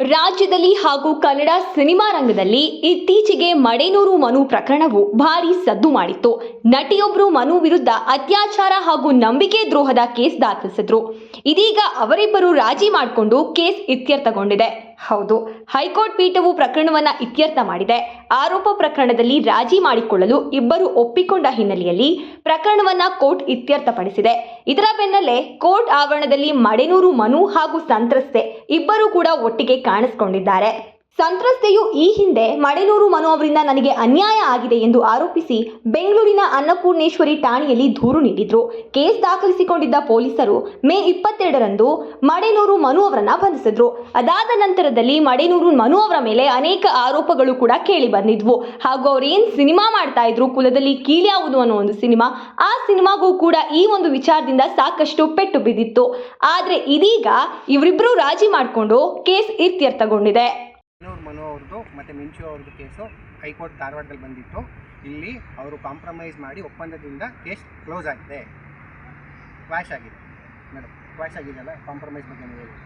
ರಾಜ್ಯದಲ್ಲಿ ಹಾಗೂ ಕನ್ನಡ ಸಿನಿಮಾ ರಂಗದಲ್ಲಿ ಇತ್ತೀಚೆಗೆ ಮಡೇನೂರು ಮನು ಪ್ರಕರಣವು ಭಾರಿ ಸದ್ದು ಮಾಡಿತ್ತು. ನಟಿಯೊಬ್ಬರು ಮನು ವಿರುದ್ಧ ಅತ್ಯಾಚಾರ ಹಾಗೂ ನಂಬಿಕೆ ದ್ರೋಹದ ಕೇಸ್ ದಾಖಲಿಸಿದ್ರು. ಇದೀಗ ಅವರಿಬ್ಬರು ರಾಜಿ ಮಾಡಿಕೊಂಡು ಕೇಸ್ ಇತ್ಯರ್ಥಗೊಂಡಿದೆ. ಹೌದು. ಹೈಕೋರ್ಟ್ ಪೀಠವು ಪ್ರಕರಣವನ್ನ ಇತ್ಯರ್ಥ ಮಾಡಿದೆ. ಆರೋಪ ಪ್ರಕರಣದಲ್ಲಿ ರಾಜಿ ಮಾಡಿಕೊಳ್ಳಲು ಇಬ್ಬರು ಒಪ್ಪಿಕೊಂಡ ಹಿನ್ನೆಲೆಯಲ್ಲಿ ಪ್ರಕರಣವನ್ನ ಕೋರ್ಟ್ ಇತ್ಯರ್ಥಪಡಿಸಿದೆ. ಇದರ ಬೆನ್ನಲ್ಲೇ ಕೋರ್ಟ್ ಆವರಣದಲ್ಲಿ ಮಡೆನೂರು ಮನು ಹಾಗೂ ಸಂತ್ರಸ್ತೆ ಇಬ್ಬರು ಕೂಡ ಒಟ್ಟಿಗೆ ಕಾಣಿಸಿಕೊಂಡಿದ್ದಾರೆ. ಸಂತ್ರಸ್ತೆಯು ಈ ಹಿಂದೆ ಮಡೆನೂರು ಮನು ಅವರಿಂದ ನನಗೆ ಅನ್ಯಾಯ ಆಗಿದೆ ಎಂದು ಆರೋಪಿಸಿ ಬೆಂಗಳೂರಿನ ಅನ್ನಪೂರ್ಣೇಶ್ವರಿ ಠಾಣೆಯಲ್ಲಿ ದೂರು ನೀಡಿದ್ರು. ಕೇಸ್ ದಾಖಲಿಸಿಕೊಂಡಿದ್ದ ಪೊಲೀಸರು ಮೇ ಇಪ್ಪತ್ತೆರಡರಂದು ಮಡೆನೂರು ಮನು ಅವರನ್ನ ಬಂಧಿಸಿದ್ರು. ಅದಾದ ನಂತರದಲ್ಲಿ ಮಡೆನೂರು ಮನು ಅವರ ಮೇಲೆ ಅನೇಕ ಆರೋಪಗಳು ಕೂಡ ಕೇಳಿ ಬಂದಿದ್ವು. ಹಾಗೂ ಅವ್ರೇನು ಸಿನಿಮಾ ಮಾಡ್ತಾ ಇದ್ರು, ಕುಲದಲ್ಲಿ ಕೀಳ್ಯಾವುದು ಅನ್ನೋ ಒಂದು ಸಿನಿಮಾ, ಆ ಸಿನಿಮಾಗೂ ಕೂಡ ಈ ಒಂದು ವಿಚಾರದಿಂದ ಸಾಕಷ್ಟು ಪೆಟ್ಟು ಬಿದ್ದಿತ್ತು. ಆದ್ರೆ ಇದೀಗ ಇವರಿಬ್ರು ರಾಜಿ ಮಾಡಿಕೊಂಡು ಕೇಸ್ ಇತ್ಯರ್ಥಗೊಂಡಿದೆ. ಮತ್ತು ಮಿಂಚು ಅವ್ರದ್ದು ಕೇಸು ಹೈಕೋರ್ಟ್ ಧಾರವಾಡದಲ್ಲಿ ಬಂದಿತ್ತು. ಇಲ್ಲಿ ಅವರು ಕಾಂಪ್ರಮೈಸ್ ಮಾಡಿ ಒಪ್ಪಂದದಿಂದ ಕೇಸ್ ಕ್ಲೋಸ್ ಆಗಿದೆ. ಕ್ವಾಶ್ ಆಗಿದೆ. ಮೇಡಮ್ ಕ್ವಾಶ್ ಆಗಿದೆಯಲ್ಲ ಕಾಂಪ್ರಮೈಸ್ ಬಗ್ಗೆ ನೀವು ಹೇಳಿ.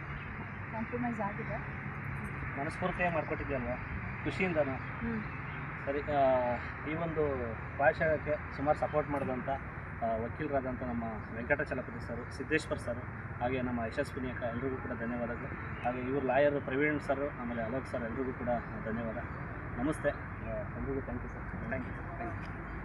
ಕಾಂಪ್ರಮೈಸ್ ಆಗಿದೆ. ಮನಸ್ಫೂರ್ತಿಯಾಗಿ ಮಾಡಿಕೊಟ್ಟಿದ್ಯಲ್ವ ಖುಷಿಯಿಂದನೂ? ಸರಿ ಈ ಒಂದು ಭಾಷಣಕ್ಕೆ ಸುಮಾರು ಸಪೋರ್ಟ್ ಮಾಡಿದಂಥ ವಕೀಲರಾದಂಥ ನಮ್ಮ ವೆಂಕಟಚಲಪತಿ ಸರ್, ಸಿದ್ದೇಶ್ವರ್ ಸರ್, ಹಾಗೆ ನಮ್ಮ ಯಶಸ್ವಿನಿ ಅಕ್ಕ, ಎಲ್ರಿಗೂ ಕೂಡ ಧನ್ಯವಾದಗಳು. ಹಾಗೆ ಇವರು ಲಾಯರ್ ಪ್ರವೀಣ್ ಸರ್, ಆಮೇಲೆ ಅಲೋಕ್ ಸರ್, ಎಲ್ರಿಗೂ ಕೂಡ ಧನ್ಯವಾದ. ನಮಸ್ತೆ. ಎಲ್ರಿಗೂ thank you sir thank you thank you